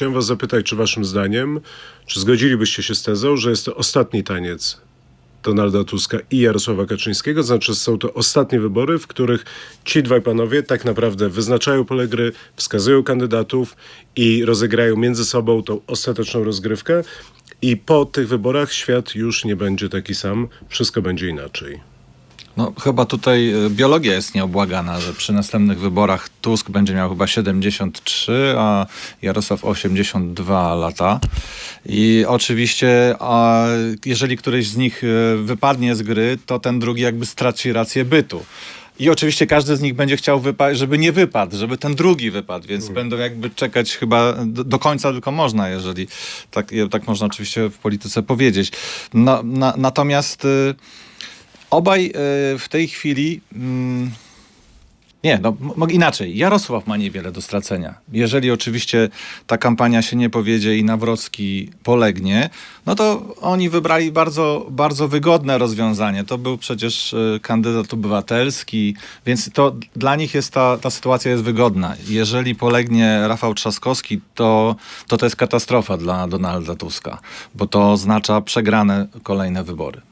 chciałem was zapytać, czy waszym zdaniem, czy zgodzilibyście się z tezą, że jest to ostatni taniec Donalda Tuska i Jarosława Kaczyńskiego, znaczy są to ostatnie wybory, w których ci dwaj panowie tak naprawdę wyznaczają pole gry, wskazują kandydatów i rozegrają między sobą tą ostateczną rozgrywkę i po tych wyborach świat już nie będzie taki sam, wszystko będzie inaczej. No, chyba tutaj e, biologia jest nieobłagana, że przy następnych wyborach Tusk będzie miał chyba 73, a Jarosław 82 lata. I oczywiście, a jeżeli któryś z nich e, wypadnie z gry, to ten drugi jakby straci rację bytu. I oczywiście każdy z nich będzie chciał, żeby nie wypadł, żeby ten drugi wypadł, więc będą jakby czekać chyba do, do końca tylko można, jeżeli tak, tak można oczywiście w polityce powiedzieć. No, na, natomiast y, obaj y, w tej chwili. Mm, nie, no inaczej. Jarosław ma niewiele do stracenia. Jeżeli oczywiście ta kampania się nie powiedzie i Nawrocki polegnie, no to oni wybrali bardzo, bardzo wygodne rozwiązanie. To był przecież y, kandydat obywatelski, więc to dla nich jest ta, ta sytuacja jest wygodna. Jeżeli polegnie Rafał Trzaskowski, to, to to jest katastrofa dla Donalda Tuska, bo to oznacza przegrane kolejne wybory.